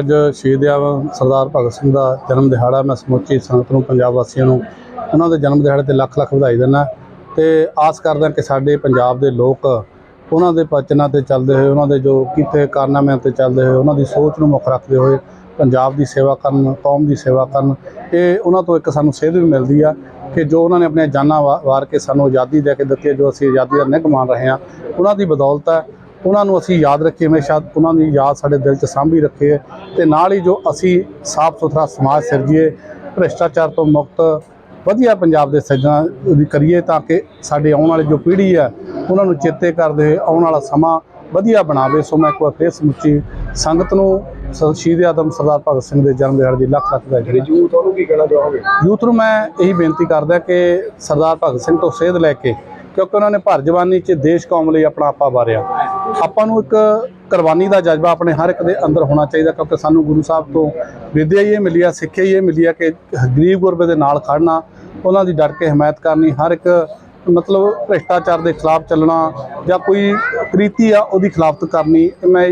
ਅੱਜ ਸ਼ਹੀਦ ਆਜ਼ਮ ਸਰਦਾਰ ਭਗਤ ਸਿੰਘ ਦਾ ਜਨਮ ਦਿਹਾੜਾ ਮੈਂ ਸਮੁੱਚੀ ਸੰਗਤ ਨੂੰ ਪੰਜਾਬ ਵਾਸੀਆਂ ਨੂੰ ਉਹਨਾਂ ਦੇ ਜਨਮ ਦਿਹਾੜੇ ਤੇ ਲੱਖ ਲੱਖ ਵਧਾਈ ਦਿੰਦਾ। ਤੇ ਆਸ ਕਰਦਾ ਕਿ ਸਾਡੇ ਪੰਜਾਬ ਦੇ ਲੋਕ ਉਹਨਾਂ ਦੇ ਪਚਨਾਂ ਤੇ ਚੱਲਦੇ ਹੋਏ ਉਹਨਾਂ ਦੇ ਜੋ ਕੀਤੇ ਕਾਰਨਾਮਿਆਂ ਤੇ ਚੱਲਦੇ ਹੋਏ ਉਹਨਾਂ ਦੀ ਸੋਚ ਨੂੰ ਮੁੱਖ ਰੱਖਦੇ ਹੋਏ ਪੰਜਾਬ ਦੀ ਸੇਵਾ ਕਰਨ ਕੌਮ ਦੀ ਸੇਵਾ ਕਰਨ ਇਹ ਉਹਨਾਂ ਤੋਂ ਇੱਕ ਸਾਨੂੰ ਸੇਧ ਵੀ ਮਿਲਦੀ ਆ ਕਿ ਜੋ ਉਹਨਾਂ ਨੇ ਆਪਣੀਆਂ ਜਾਨਾਂ ਵਾ- ਵਾਰ ਕੇ ਸਾਨੂੰ ਆਜ਼ਾਦੀ ਦੇ ਕੇ ਦਿੱਤੀ ਹੈ, ਜੋ ਅਸੀਂ ਆਜ਼ਾਦੀ ਦਾ ਨਿੱਘ ਮਾਣ ਰਹੇ ਹਾਂ ਉਹਨਾਂ ਦੀ ਬਦੌਲਤ ਹੈ। ਉਹਨਾਂ ਨੂੰ ਅਸੀਂ ਯਾਦ ਰੱਖੀਏ ਹਮੇਸ਼ਾ ਉਹਨਾਂ ਦੀ ਯਾਦ ਸਾਡੇ ਦਿਲ 'ਚ ਸਾਂਭੀ ਰੱਖੀਏ ਤੇ ਨਾਲ ਹੀ ਜੋ ਅਸੀਂ ਸਾਫ਼ ਸੁਥਰਾ ਸਮਾਜ ਸਿਰਜੀਏ ਭ੍ਰਿਸ਼ਟਾਚਾਰ ਤੋਂ ਮੁਕਤ ਵਧੀਆ ਪੰਜਾਬ ਦੇ ਸੱਜਣਾ ਦੀ ਕਰੀਏ ਤਾਂ ਕਿ ਸਾਡੇ ਆਉਣ ਵਾਲੀ ਜੋ ਪੀੜ੍ਹੀ ਹੈ ਉਹਨਾਂ ਨੂੰ ਚੇਤੇ ਕਰਦੇ ਆਉਣ ਵਾਲਾ ਸਮਾਂ ਵਧੀਆ ਬਣਾਵੇ। ਸੋ ਮੈਂ ਇੱਕ ਵਾਰ ਫੇਰ ਸਮੁੱਚੀ ਸੰਗਤ ਨੂੰ ਸ਼ਹੀਦ ਆਦਮ ਸਰਦਾਰ ਭਗਤ ਸਿੰਘ ਦੇ ਜਨਮ ਦਿਹਾੜੇ ਦੀ ਲੱਖ ਲੱਖ ਵਧਾਈ ਜੂ ਤੁਹਾਨੂੰ ਕੀ ਕਹਿਣਾ ਚਾਹੋਗੇ? ਯੂਥ ਨੂੰ ਮੈਂ ਇਹੀ ਬੇਨਤੀ ਕਰਦਾ ਕਿ ਸਰਦਾਰ ਭਗਤ ਸਿੰਘ ਤੋਂ ਸੇਧ ਲੈ ਕੇ ਕਿਉਂਕਿ ਉਹਨਾਂ ਨੇ ਭਰ ਜਵਾਨੀ 'ਚ ਦੇਸ਼ ਕੌਮ ਲਈ ਆਪਣਾ ਆਪਾ ਵਾਰਿਆ। ਆਪਾਂ ਨੂੰ ਇੱਕ ਕੁਰਬਾਨੀ ਦਾ ਜਜ਼ਬਾ ਆਪਣੇ ਹਰ ਇੱਕ ਦੇ ਅੰਦਰ ਹੋਣਾ ਚਾਹੀਦਾ ਕਿਉਂਕਿ ਸਾਨੂੰ ਗੁਰੂ ਸਾਹਿਬ ਤੋਂ ਵਿਦਿਆ ਹੀ ਇਹ ਮਿਲੀ ਆ, ਸਿੱਖਿਆ ਹੀ ਇਹ ਮਿਲੀ ਆ ਕਿ ਗਰੀਬ ਗੁਰਬੇ ਦੇ ਨਾਲ ਖੜਨਾ ਉਹਨਾਂ ਦੀ ਡਟ ਕੇ ਹਮਾਇਤ ਕਰਨੀ, ਹਰ ਇੱਕ ਮਤਲਬ ਭ੍ਰਿਸ਼ਟਾਚਾਰ ਦੇ ਖਿਲਾਫ ਚੱਲਣਾ ਜਾਂ ਕੋਈ ਕ੍ਰੀਤੀ ਆ ਉਹਦੀ ਖਿਲਾਫਤ ਕਰਨੀ, ਮੈਂ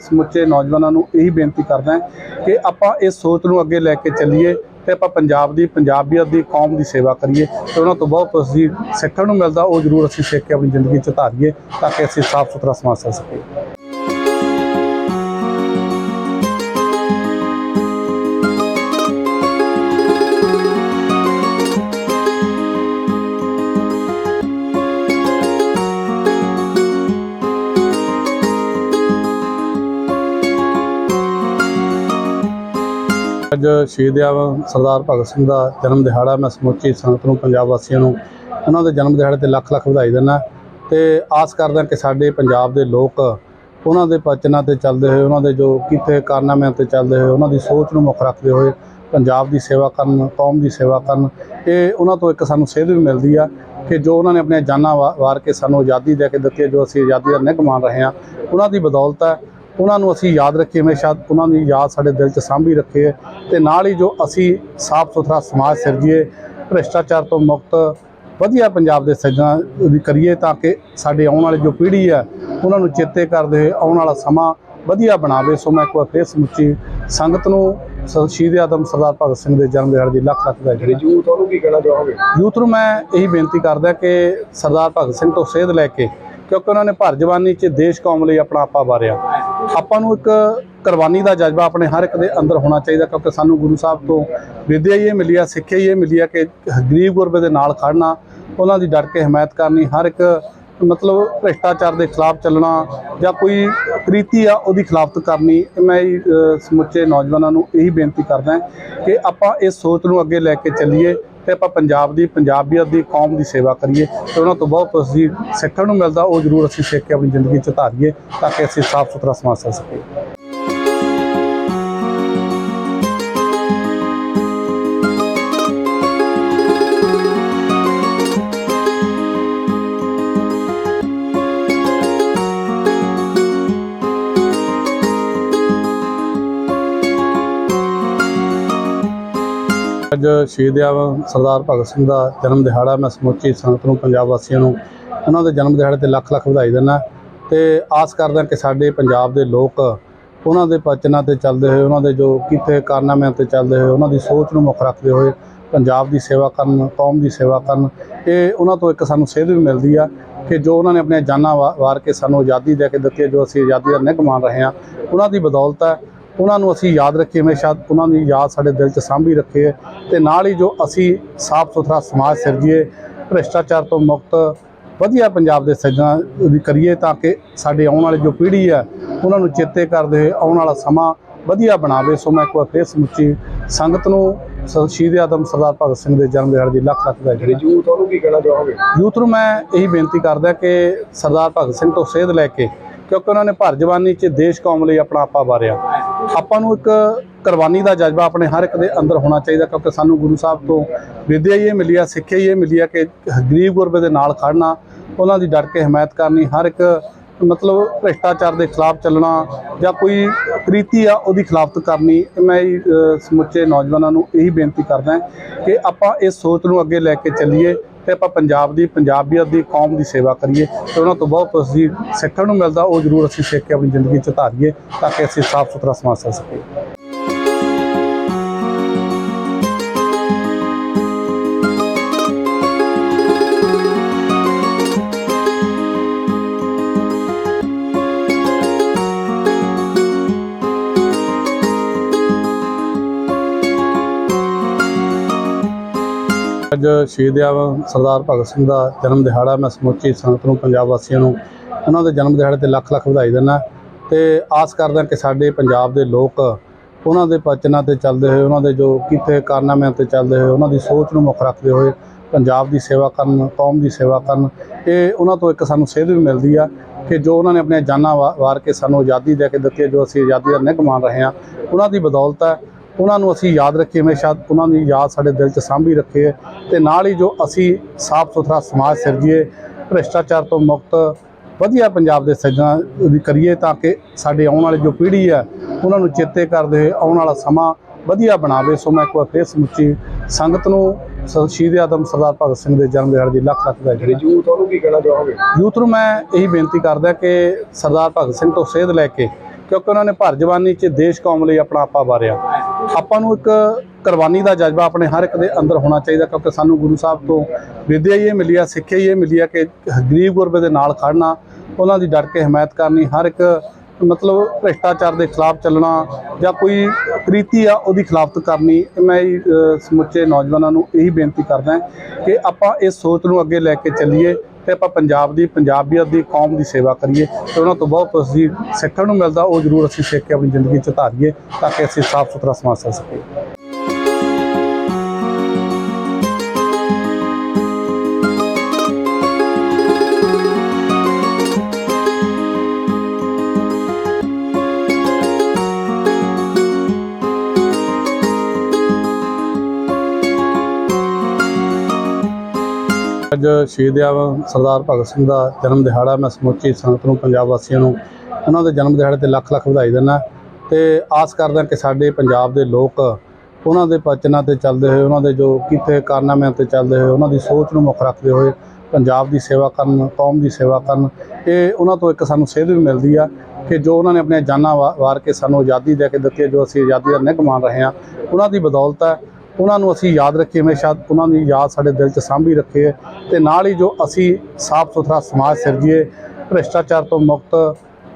ਸਮੁੱਚੇ ਨੌਜਵਾਨਾਂ ਨੂੰ ਇਹੀ ਬੇਨਤੀ ਕਰਦਾ ਕਿ ਆਪਾਂ ਇਸ ਸੋਚ ਨੂੰ ਅੱਗੇ ਲੈ ਕੇ ਚੱਲੀਏ। ਤੇ ਆਪਾਂ ਪੰਜਾਬ ਦੀ, ਪੰਜਾਬੀਅਤ ਦੀ, ਕੌਮ ਦੀ ਸੇਵਾ ਕਰੀਏ ਤੇ ਉਹਨਾਂ ਤੋਂ ਬਹੁਤ ਕੁਝ ਸਿੱਖਣ ਨੂੰ ਮਿਲਦਾ, ਉਹ ਜ਼ਰੂਰ ਅਸੀਂ ਸਿੱਖ ਕੇ ਆਪਣੀ ਜ਼ਿੰਦਗੀ ਚ ਧਾਰੀਏ ਤਾਂ ਕਿ ਅਸੀਂ ਸਾਫ਼ ਸੁਥਰਾ ਸਮਾਜ ਸਰ ਸਕੀਏ। ਅੱਜ ਸ਼ਹੀਦ ਆਜ਼ਮ ਸਰਦਾਰ ਭਗਤ ਸਿੰਘ ਦਾ ਜਨਮ ਦਿਹਾੜਾ ਮੈਂ ਸਮੁੱਚੀ ਸੰਗਤ ਨੂੰ ਪੰਜਾਬ ਵਾਸੀਆਂ ਨੂੰ ਉਹਨਾਂ ਦੇ ਜਨਮ ਦਿਹਾੜੇ ਤੇ ਲੱਖ ਲੱਖ ਵਧਾਈ ਦਿੰਦਾ। ਤੇ ਆਸ ਕਰਦਾ ਕਿ ਸਾਡੇ ਪੰਜਾਬ ਦੇ ਲੋਕ ਉਹਨਾਂ ਦੇ ਪਚਨਾਂ ਤੇ ਚੱਲਦੇ ਹੋਏ ਉਹਨਾਂ ਦੇ ਜੋ ਕੀਤੇ ਕਾਰਨਾਮਿਆਂ ਤੇ ਚੱਲਦੇ ਹੋਏ ਉਹਨਾਂ ਦੀ ਸੋਚ ਨੂੰ ਮੁੱਖ ਰੱਖਦੇ ਹੋਏ ਪੰਜਾਬ ਦੀ ਸੇਵਾ ਕਰਨ ਕੌਮ ਦੀ ਸੇਵਾ ਕਰਨ ਇਹ ਉਹਨਾਂ ਤੋਂ ਇੱਕ ਸਾਨੂੰ ਸੇਧ ਵੀ ਮਿਲਦੀ ਆ ਕਿ ਜੋ ਉਹਨਾਂ ਨੇ ਆਪਣੀਆਂ ਜਾਨਾਂ ਵਾ- ਵਾਰ ਕੇ ਸਾਨੂੰ ਆਜ਼ਾਦੀ ਦੇ ਕੇ ਦਿੱਤੀ ਹੈ, ਜੋ ਅਸੀਂ ਆਜ਼ਾਦੀ ਦਾ ਨਿੱਘ ਮਾਣ ਰਹੇ ਹਾਂ ਉਹਨਾਂ ਦੀ ਬਦੌਲਤ ਹੈ। ਉਹਨਾਂ ਨੂੰ ਅਸੀਂ ਯਾਦ ਰੱਖੀਏ ਹਮੇਸ਼ਾ ਉਹਨਾਂ ਦੀ ਯਾਦ ਸਾਡੇ ਦਿਲ 'ਚ ਸਾਂਭੀ ਰੱਖੀਏ ਤੇ ਨਾਲ ਹੀ ਜੋ ਅਸੀਂ ਸਾਫ਼ ਸੁਥਰਾ ਸਮਾਜ ਸਿਰਜੀਏ ਭ੍ਰਿਸ਼ਟਾਚਾਰ ਤੋਂ ਮੁਕਤ ਵਧੀਆ ਪੰਜਾਬ ਦੇ ਸੱਜਣਾ ਦੀ ਕਰੀਏ ਤਾਂ ਕਿ ਸਾਡੇ ਆਉਣ ਵਾਲੀ ਜੋ ਪੀੜ੍ਹੀ ਹੈ ਉਹਨਾਂ ਨੂੰ ਚੇਤੇ ਕਰਦੇ ਆਉਣ ਵਾਲਾ ਸਮਾਂ ਵਧੀਆ ਬਣਾਵੇ। ਸੋ ਮੈਂ ਇੱਕ ਵਾਰ ਫੇਰ ਸਮੁੱਚੀ ਸੰਗਤ ਨੂੰ ਸ਼ਹੀਦ ਆਦਮ ਸਰਦਾਰ ਭਗਤ ਸਿੰਘ ਦੇ ਜਨਮ ਦਿਹਾੜੇ ਦੀ ਲੱਖ ਲੱਖ ਵਧਾਈ ਜੂ ਤੁਹਾਨੂੰ ਕੀ ਕਹਿਣਾ ਚਾਹੋਗੇ? ਯੂਥ ਨੂੰ ਮੈਂ ਇਹੀ ਬੇਨਤੀ ਕਰਦਾ ਕਿ ਸਰਦਾਰ ਭਗਤ ਸਿੰਘ ਤੋਂ ਸੇਧ ਲੈ ਕੇ ਕਿਉਂਕਿ ਉਹਨਾਂ ਨੇ ਭਰ ਜਵਾਨੀ 'ਚ ਦੇਸ਼ ਕੌਮ ਲਈ ਆਪਣਾ ਆਪਾ ਵਾਰਿਆ। ਆਪਾਂ ਨੂੰ ਇੱਕ ਕੁਰਬਾਨੀ ਦਾ ਜਜ਼ਬਾ ਆਪਣੇ ਹਰ ਇੱਕ ਦੇ ਅੰਦਰ ਹੋਣਾ ਚਾਹੀਦਾ, ਕਿਉਂਕਿ ਸਾਨੂੰ ਗੁਰੂ ਸਾਹਿਬ ਤੋਂ ਵਿਦਿਆ ਹੀ ਇਹ ਮਿਲੀ ਆ, ਸਿੱਖਿਆ ਹੀ ਇਹ ਮਿਲੀ ਆ ਕਿ ਗਰੀਬ ਗੁਰਬੇ ਦੇ ਨਾਲ ਖੜਨਾ ਉਹਨਾਂ ਦੀ ਡਟ ਕੇ ਹਮਾਇਤ ਕਰਨੀ, ਹਰ ਇੱਕ ਮਤਲਬ ਭ੍ਰਿਸ਼ਟਾਚਾਰ ਦੇ ਖਿਲਾਫ ਚੱਲਣਾ ਜਾਂ ਕੋਈ ਕ੍ਰੀਤੀ ਆ ਉਹਦੀ ਖਿਲਾਫਤ ਕਰਨੀ, ਮੈਂ ਸਮੁੱਚੇ ਨੌਜਵਾਨਾਂ ਨੂੰ ਇਹੀ ਬੇਨਤੀ ਕਰਦਾ ਕਿ ਆਪਾਂ ਇਸ ਸੋਚ ਨੂੰ ਅੱਗੇ ਲੈ ਕੇ ਚੱਲੀਏ। ਤੇ ਆਪਾਂ ਪੰਜਾਬ ਦੀ, ਪੰਜਾਬੀਅਤ ਦੀ, ਕੌਮ ਦੀ ਸੇਵਾ ਕਰੀਏ ਤੇ ਉਹਨਾਂ ਤੋਂ ਬਹੁਤ ਕੁਝ ਸਿੱਖਣ ਨੂੰ ਮਿਲਦਾ, ਉਹ ਜ਼ਰੂਰ ਅਸੀਂ ਸਿੱਖ ਕੇ ਆਪਣੀ ਜ਼ਿੰਦਗੀ ਚ ਧਾਰੀਏ ਤਾਂ ਕਿ ਅਸੀਂ ਸਾਫ਼ ਸੁਥਰਾ ਸਮਾਜ ਸਰ ਸਕੀਏ। ਅੱਜ ਸ਼ਹੀਦ ਆਜ਼ਮ ਸਰਦਾਰ ਭਗਤ ਸਿੰਘ ਦਾ ਜਨਮ ਦਿਹਾੜਾ ਮੈਂ ਸਮੁੱਚੀ ਸੰਗਤ ਨੂੰ ਪੰਜਾਬ ਵਾਸੀਆਂ ਨੂੰ ਉਹਨਾਂ ਦੇ ਜਨਮ ਦਿਹਾੜੇ ਤੇ ਲੱਖ ਲੱਖ ਵਧਾਈ ਦਿੰਦਾ। ਤੇ ਆਸ ਕਰਦਾ ਕਿ ਸਾਡੇ ਪੰਜਾਬ ਦੇ ਲੋਕ ਉਹਨਾਂ ਦੇ ਪਚਨਾਂ ਤੇ ਚੱਲਦੇ ਹੋਏ ਉਹਨਾਂ ਦੇ ਜੋ ਕੀਤੇ ਕਾਰਨਾਮਿਆਂ ਤੇ ਚੱਲਦੇ ਹੋਏ ਉਹਨਾਂ ਦੀ ਸੋਚ ਨੂੰ ਮੁੱਖ ਰੱਖਦੇ ਹੋਏ ਪੰਜਾਬ ਦੀ ਸੇਵਾ ਕਰਨ ਕੌਮ ਦੀ ਸੇਵਾ ਕਰਨ ਇਹ ਉਹਨਾਂ ਤੋਂ ਇੱਕ ਸਾਨੂੰ ਸੇਧ ਵੀ ਮਿਲਦੀ ਆ ਕਿ ਜੋ ਉਹਨਾਂ ਨੇ ਆਪਣੀਆਂ ਜਾਨਾਂ ਵਾ- ਵਾਰ ਕੇ ਸਾਨੂੰ ਆਜ਼ਾਦੀ ਦੇ ਕੇ ਦਿੱਤੀ ਹੈ, ਜੋ ਅਸੀਂ ਆਜ਼ਾਦੀ ਦਾ ਨਿੱਘ ਮਾਣ ਰਹੇ ਹਾਂ ਉਹਨਾਂ ਦੀ ਬਦੌਲਤ ਹੈ। ਉਹਨਾਂ ਨੂੰ ਅਸੀਂ ਯਾਦ ਰੱਖੀਏ ਹਮੇਸ਼ਾ ਉਹਨਾਂ ਦੀ ਯਾਦ ਸਾਡੇ ਦਿਲ 'ਚ ਸਾਂਭੀ ਰੱਖੀਏ ਤੇ ਨਾਲ ਹੀ ਜੋ ਅਸੀਂ ਸਾਫ਼ ਸੁਥਰਾ ਸਮਾਜ ਸਿਰਜੀਏ ਭ੍ਰਿਸ਼ਟਾਚਾਰ ਤੋਂ ਮੁਕਤ ਵਧੀਆ ਪੰਜਾਬ ਦੇ ਸੱਜਣਾ ਦੀ ਕਰੀਏ ਤਾਂ ਕਿ ਸਾਡੇ ਆਉਣ ਵਾਲੀ ਜੋ ਪੀੜ੍ਹੀ ਹੈ ਉਹਨਾਂ ਨੂੰ ਚੇਤੇ ਕਰਦੇ ਹੋਏ ਆਉਣ ਵਾਲਾ ਸਮਾਂ ਵਧੀਆ ਬਣਾਵੇ। ਸੋ ਮੈਂ ਇੱਕ ਵਾਰ ਫੇਰ ਸਮੁੱਚੀ ਸੰਗਤ ਨੂੰ ਸ਼ਹੀਦ ਆਦਮ ਸਰਦਾਰ ਭਗਤ ਸਿੰਘ ਦੇ ਜਨਮ ਦਿਹਾੜੇ ਦੀ ਲੱਖ ਲੱਖ ਵਧਾਈ ਜੂ ਤੁਹਾਨੂੰ ਕੀ ਕਹਿਣਾ ਚਾਹੋਗੇ? ਯੂਥ ਨੂੰ ਮੈਂ ਇਹੀ ਬੇਨਤੀ ਕਰਦਾ ਕਿ ਸਰਦਾਰ ਭਗਤ ਸਿੰਘ ਤੋਂ ਸੇਧ ਲੈ ਕੇ ਕਿਉਂਕਿ ਉਹਨਾਂ ਨੇ ਭਰ ਜਵਾਨੀ 'ਚ ਦੇਸ਼ ਕੌਮ ਲਈ ਆਪਣਾ ਆਪਾ ਵਾਰਿਆ। ਆਪਾਂ ਨੂੰ ਇੱਕ ਕੁਰਬਾਨੀ ਦਾ ਜਜ਼ਬਾ ਆਪਣੇ ਹਰ ਇੱਕ ਦੇ ਅੰਦਰ ਹੋਣਾ ਚਾਹੀਦਾ ਕਿਉਂਕਿ ਸਾਨੂੰ ਗੁਰੂ ਸਾਹਿਬ ਤੋਂ ਵਿਦਿਆ ਹੀ ਇਹ ਮਿਲੀ ਆ, ਸਿੱਖਿਆ ਹੀ ਇਹ ਮਿਲੀ ਆ ਕਿ ਗਰੀਬ ਗੁਰਬੇ ਦੇ ਨਾਲ ਖੜਨਾ ਉਹਨਾਂ ਦੀ ਡਟ ਕੇ ਹਮਾਇਤ ਕਰਨੀ, ਹਰ ਇੱਕ ਮਤਲਬ ਭ੍ਰਿਸ਼ਟਾਚਾਰ ਦੇ ਖਿਲਾਫ ਚੱਲਣਾ ਜਾਂ ਕੋਈ ਕ੍ਰੀਤੀ ਆ ਉਹਦੀ ਖਿਲਾਫਤ ਕਰਨੀ, ਮੈਂ ਸਮੁੱਚੇ ਨੌਜਵਾਨਾਂ ਨੂੰ ਇਹੀ ਬੇਨਤੀ ਕਰਦਾ ਕਿ ਆਪਾਂ ਇਸ ਸੋਚ ਨੂੰ ਅੱਗੇ ਲੈ ਕੇ ਚੱਲੀਏ। ਤੇ ਆਪਾਂ ਪੰਜਾਬ ਦੀ, ਪੰਜਾਬੀਅਤ ਦੀ, ਕੌਮ ਦੀ ਸੇਵਾ ਕਰੀਏ ਤੇ ਉਹਨਾਂ ਤੋਂ ਬਹੁਤ ਕੁਝ ਅਸੀਂ ਸਿੱਖਣ ਨੂੰ ਮਿਲਦਾ, ਉਹ ਜ਼ਰੂਰ ਅਸੀਂ ਸਿੱਖ ਕੇ ਆਪਣੀ ਜ਼ਿੰਦਗੀ ਚ ਧਾਰੀਏ ਤਾਂ ਕਿ ਅਸੀਂ ਸਾਫ਼ ਸੁਥਰਾ ਸਮਾਜ ਸਰ ਸਕੀਏ। ਅੱਜ ਸ਼ਹੀਦ ਆਜ਼ਮ ਸਰਦਾਰ ਭਗਤ ਸਿੰਘ ਦਾ ਜਨਮ ਦਿਹਾੜਾ ਮੈਂ ਸਮੁੱਚੀ ਸੰਗਤ ਨੂੰ, ਪੰਜਾਬ ਵਾਸੀਆਂ ਨੂੰ, ਉਹਨਾਂ ਦੇ ਜਨਮ ਦਿਹਾੜੇ ਤੇ ਲੱਖ ਲੱਖ ਵਧਾਈ ਦਿੰਦਾ। ਤੇ ਆਸ ਕਰਦਾ ਕਿ ਸਾਡੇ ਪੰਜਾਬ ਦੇ ਲੋਕ ਉਹਨਾਂ ਦੇ ਪਚਨਾਂ ਤੇ ਚੱਲਦੇ ਹੋਏ, ਉਹਨਾਂ ਦੇ ਜੋ ਕੀਤੇ ਕਾਰਨਾਮਿਆਂ ਤੇ ਚੱਲਦੇ ਹੋਏ, ਉਹਨਾਂ ਦੀ ਸੋਚ ਨੂੰ ਮੁੱਖ ਰੱਖਦੇ ਹੋਏ ਪੰਜਾਬ ਦੀ ਸੇਵਾ ਕਰਨ, ਕੌਮ ਦੀ ਸੇਵਾ ਕਰਨ, ਇਹ ਉਹਨਾਂ ਤੋਂ ਇੱਕ ਸਾਨੂੰ ਸੇਧ ਵੀ ਮਿਲਦੀ ਆ ਕਿ ਜੋ ਉਹਨਾਂ ਨੇ ਆਪਣੀਆਂ ਜਾਨਾਂ ਵਾ- ਵਾਰ ਕੇ ਸਾਨੂੰ ਆਜ਼ਾਦੀ ਦੇ ਕੇ ਦਿੱਤੀ ਹੈ, ਜੋ ਅਸੀਂ ਆਜ਼ਾਦੀ ਦਾ ਨਿੱਘ ਮਾਣ ਰਹੇ ਹਾਂ, ਉਹਨਾਂ ਦੀ ਬਦੌਲਤ ਹੈ। ਉਹਨਾਂ ਨੂੰ ਅਸੀਂ ਯਾਦ ਰੱਖੀਏ ਹਮੇਸ਼ਾ ਉਹਨਾਂ ਦੀ ਯਾਦ ਸਾਡੇ ਦਿਲ 'ਚ ਸਾਂਭੀ ਰੱਖੀਏ ਤੇ ਨਾਲ ਹੀ ਜੋ ਅਸੀਂ ਸਾਫ਼ ਸੁਥਰਾ ਸਮਾਜ ਸਿਰਜੀਏ ਭ੍ਰਿਸ਼ਟਾਚਾਰ ਤੋਂ ਮੁਕਤ ਵਧੀਆ ਪੰਜਾਬ ਦੇ ਸੱਜਣਾ ਦੀ ਕਰੀਏ ਤਾਂ ਕਿ ਸਾਡੇ ਆਉਣ ਵਾਲੀ ਜੋ ਪੀੜ੍ਹੀ ਹੈ ਉਹਨਾਂ ਨੂੰ ਚੇਤੇ ਕਰਦੇ ਆਉਣ ਵਾਲਾ ਸਮਾਂ ਵਧੀਆ ਬਣਾਵੇ। ਸੋ ਮੈਂ ਇੱਕ ਵਾਰ ਫੇਰ ਸਮੁੱਚੀ ਸੰਗਤ ਨੂੰ ਸ਼ਹੀਦ ਆਦਮ ਸਰਦਾਰ ਭਗਤ ਸਿੰਘ ਦੇ ਜਨਮ ਦਿਹਾੜੇ ਦੀ ਲੱਖ ਲੱਖ ਵਧਾਈ ਯੂਥ ਉਹਨੂੰ ਕੀ ਕਹਿਣਾ ਚਾਹੋਗੇ? ਯੂਥ ਨੂੰ ਮੈਂ ਇਹੀ ਬੇਨਤੀ ਕਰਦਾ ਕਿ ਸਰਦਾਰ ਭਗਤ ਸਿੰਘ ਤੋਂ ਸੇਧ ਲੈ ਕੇ ਕਿਉਂਕਿ ਉਹਨਾਂ ਨੇ ਭਰ ਜਵਾਨੀ 'ਚ ਦੇਸ਼ ਕੌਮ ਲਈ ਆਪਣਾ ਆਪਾ ਵਾਰਿਆ। ਆਪਾਂ ਨੂੰ ਇੱਕ ਕੁਰਬਾਨੀ ਦਾ ਜਜ਼ਬਾ ਆਪਣੇ ਹਰ ਇੱਕ ਦੇ ਅੰਦਰ ਹੋਣਾ ਚਾਹੀਦਾ, ਕਿਉਂਕਿ ਸਾਨੂੰ ਗੁਰੂ ਸਾਹਿਬ ਤੋਂ ਵਿਦਿਆ ਹੀ ਇਹ ਮਿਲੀ ਆ, ਸਿੱਖਿਆ ਹੀ ਇਹ ਮਿਲੀ ਆ ਕਿ ਗਰੀਬ ਗੁਰਬੇ ਦੇ ਨਾਲ ਖੜਨਾ ਉਹਨਾਂ ਦੀ ਡਟ ਕੇ ਹਮਾਇਤ ਕਰਨੀ, ਹਰ ਇੱਕ ਮਤਲਬ ਭ੍ਰਿਸ਼ਟਾਚਾਰ ਦੇ ਖਿਲਾਫ ਚੱਲਣਾ ਜਾਂ ਕੋਈ ਕ੍ਰੀਤੀ ਆ ਉਹਦੀ ਖਿਲਾਫਤ ਕਰਨੀ, ਮੈਂ ਸਮੁੱਚੇ ਨੌਜਵਾਨਾਂ ਨੂੰ ਇਹੀ ਬੇਨਤੀ ਕਰਦਾ ਕਿ ਆਪਾਂ ਇਸ ਸੋਚ ਨੂੰ ਅੱਗੇ ਲੈ ਕੇ ਚੱਲੀਏ। ਤੇ ਆਪਾਂ ਪੰਜਾਬ ਦੀ, ਪੰਜਾਬੀਅਤ ਦੀ, ਕੌਮ ਦੀ ਸੇਵਾ ਕਰੀਏ ਤੇ ਉਹਨਾਂ ਤੋਂ ਬਹੁਤ ਕੁਝ ਸਿੱਖਣ ਨੂੰ ਮਿਲਦਾ, ਉਹ ਜ਼ਰੂਰ ਅਸੀਂ ਸਿੱਖ ਕੇ ਆਪਣੀ ਜ਼ਿੰਦਗੀ ਚ ਧਾਰੀਏ ਤਾਂ ਕਿ ਅਸੀਂ ਸਾਫ਼ ਸੁਥਰਾ ਸਮਾਜ ਸਰ ਸਕੀਏ। ਅੱਜ ਸ਼ਹੀਦ ਆਜ਼ਮ ਸਰਦਾਰ ਭਗਤ ਸਿੰਘ ਦਾ ਜਨਮ ਦਿਹਾੜਾ ਮੈਂ ਸਮੁੱਚੀ ਸੰਗਤ ਨੂੰ, ਪੰਜਾਬ ਵਾਸੀਆਂ ਨੂੰ, ਉਹਨਾਂ ਦੇ ਜਨਮ ਦਿਹਾੜੇ ਤੇ ਲੱਖ ਲੱਖ ਵਧਾਈ ਦਿੰਦਾ। ਤੇ ਆਸ ਕਰਦਾ ਕਿ ਸਾਡੇ ਪੰਜਾਬ ਦੇ ਲੋਕ ਉਹਨਾਂ ਦੇ ਪਚਨਾਂ ਤੇ ਚੱਲਦੇ ਹੋਏ, ਉਹਨਾਂ ਦੇ ਜੋ ਕੀਤੇ ਕਾਰਨਾਮਿਆਂ ਤੇ ਚੱਲਦੇ ਹੋਏ, ਉਹਨਾਂ ਦੀ ਸੋਚ ਨੂੰ ਮੁੱਖ ਰੱਖਦੇ ਹੋਏ ਪੰਜਾਬ ਦੀ ਸੇਵਾ ਕਰਨ, ਕੌਮ ਦੀ ਸੇਵਾ ਕਰਨ, ਇਹ ਉਹਨਾਂ ਤੋਂ ਇੱਕ ਸਾਨੂੰ ਸੇਧ ਵੀ ਮਿਲਦੀ ਆ ਕਿ ਜੋ ਉਹਨਾਂ ਨੇ ਆਪਣੀਆਂ ਜਾਨਾਂ ਵਾ- ਵਾਰ ਕੇ ਸਾਨੂੰ ਆਜ਼ਾਦੀ ਦੇ ਕੇ ਦਿੱਤੀ ਹੈ, ਜੋ ਅਸੀਂ ਆਜ਼ਾਦੀ ਦਾ ਨਿੱਘ ਮਾਣ ਰਹੇ ਹਾਂ, ਉਹਨਾਂ ਦੀ ਬਦੌਲਤ ਹੈ। ਉਹਨਾਂ ਨੂੰ ਅਸੀਂ ਯਾਦ ਰੱਖੀਏ ਹਮੇਸ਼ਾ ਉਹਨਾਂ ਦੀ ਯਾਦ ਸਾਡੇ ਦਿਲ 'ਚ ਸਾਂਭੀ ਰੱਖੀਏ ਤੇ ਨਾਲ ਹੀ ਜੋ ਅਸੀਂ ਸਾਫ਼ ਸੁਥਰਾ ਸਮਾਜ ਸਿਰਜੀਏ ਭ੍ਰਿਸ਼ਟਾਚਾਰ ਤੋਂ ਮੁਕਤ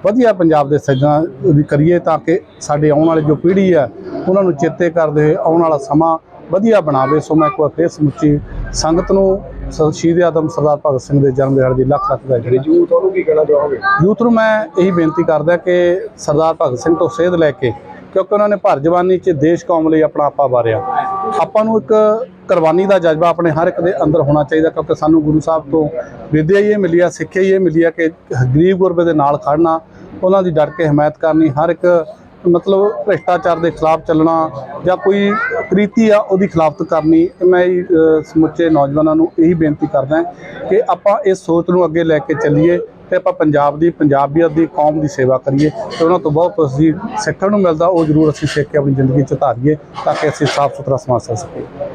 ਵਧੀਆ ਪੰਜਾਬ ਦੇ ਸੱਜਣਾ ਦੀ ਕਰੀਏ ਤਾਂ ਕਿ ਸਾਡੇ ਆਉਣ ਵਾਲੀ ਜੋ ਪੀੜ੍ਹੀ ਹੈ ਉਹਨਾਂ ਨੂੰ ਚੇਤੇ ਕਰਦੇ ਹੋਏ ਆਉਣ ਵਾਲਾ ਸਮਾਂ ਵਧੀਆ ਬਣਾਵੇ। ਸੋ ਮੈਂ ਇੱਕ ਵਾਰ ਫੇਰ ਸਮੁੱਚੀ ਸੰਗਤ ਨੂੰ ਸ਼ਹੀਦ ਆਦਮ ਸਰਦਾਰ ਭਗਤ ਸਿੰਘ ਦੇ ਜਨਮ ਦਿਹਾੜੇ ਦੀ ਲੱਖ ਲੱਖ ਵਧਾਈ ਯੂਥ ਉਹਨੂੰ ਕੀ ਕਹਿਣਾ ਚਾਹੋਗੇ? ਯੂਥ ਨੂੰ ਮੈਂ ਇਹੀ ਬੇਨਤੀ ਕਰਦਾ ਕਿ ਸਰਦਾਰ ਭਗਤ ਸਿੰਘ ਤੋਂ ਸੇਧ ਲੈ ਕੇ ਕਿਉਂਕਿ ਉਹਨਾਂ ਨੇ ਭਰ ਜਵਾਨੀ 'ਚ ਦੇਸ਼ ਕੌਮ ਲਈ ਆਪਣਾ ਆਪਾ ਵਾਰਿਆ। ਆਪਾਂ ਨੂੰ ਇੱਕ ਕੁਰਬਾਨੀ ਦਾ ਜਜ਼ਬਾ ਆਪਣੇ ਹਰ ਇੱਕ ਦੇ ਅੰਦਰ ਹੋਣਾ ਚਾਹੀਦਾ ਕਿਉਂਕਿ ਸਾਨੂੰ ਗੁਰੂ ਸਾਹਿਬ ਤੋਂ ਵਿਦਿਆ ਹੀ ਇਹ ਮਿਲੀ ਆ, ਸਿੱਖਿਆ ਹੀ ਇਹ ਮਿਲੀ ਆ ਕਿ ਗਰੀਬ ਗੁਰਬੇ ਦੇ ਨਾਲ ਖੜਨਾ ਉਹਨਾਂ ਦੀ ਡਟ ਕੇ ਹਮਾਇਤ ਕਰਨੀ, ਹਰ ਇੱਕ ਮਤਲਬ ਭ੍ਰਿਸ਼ਟਾਚਾਰ ਦੇ ਖਿਲਾਫ ਚੱਲਣਾ ਜਾਂ ਕੋਈ ਕ੍ਰੀਤੀ ਆ ਉਹਦੀ ਖਿਲਾਫਤ ਕਰਨੀ, ਮੈਂ ਸਮੁੱਚੇ ਨੌਜਵਾਨਾਂ ਨੂੰ ਇਹੀ ਬੇਨਤੀ ਕਰਦਾ ਕਿ ਆਪਾਂ ਇਸ ਸੋਚ ਨੂੰ ਅੱਗੇ ਲੈ ਕੇ ਚੱਲੀਏ। ਤੇ ਆਪਾਂ ਪੰਜਾਬ ਦੀ, ਪੰਜਾਬੀਅਤ ਦੀ, ਕੌਮ ਦੀ ਸੇਵਾ ਕਰੀਏ ਤੇ ਉਹਨਾਂ ਤੋਂ ਬਹੁਤ ਕੁਝ ਅਸੀਂ ਸਿੱਖਣ ਨੂੰ ਮਿਲਦਾ, ਉਹ ਜ਼ਰੂਰ ਅਸੀਂ ਸਿੱਖ ਕੇ ਆਪਣੀ ਜ਼ਿੰਦਗੀ ਚ ਧਾਰੀਏ ਤਾਂ ਕਿ ਅਸੀਂ ਸਾਫ਼ ਸੁਥਰਾ ਸਮਾਜ ਸਰ ਸਕੀਏ।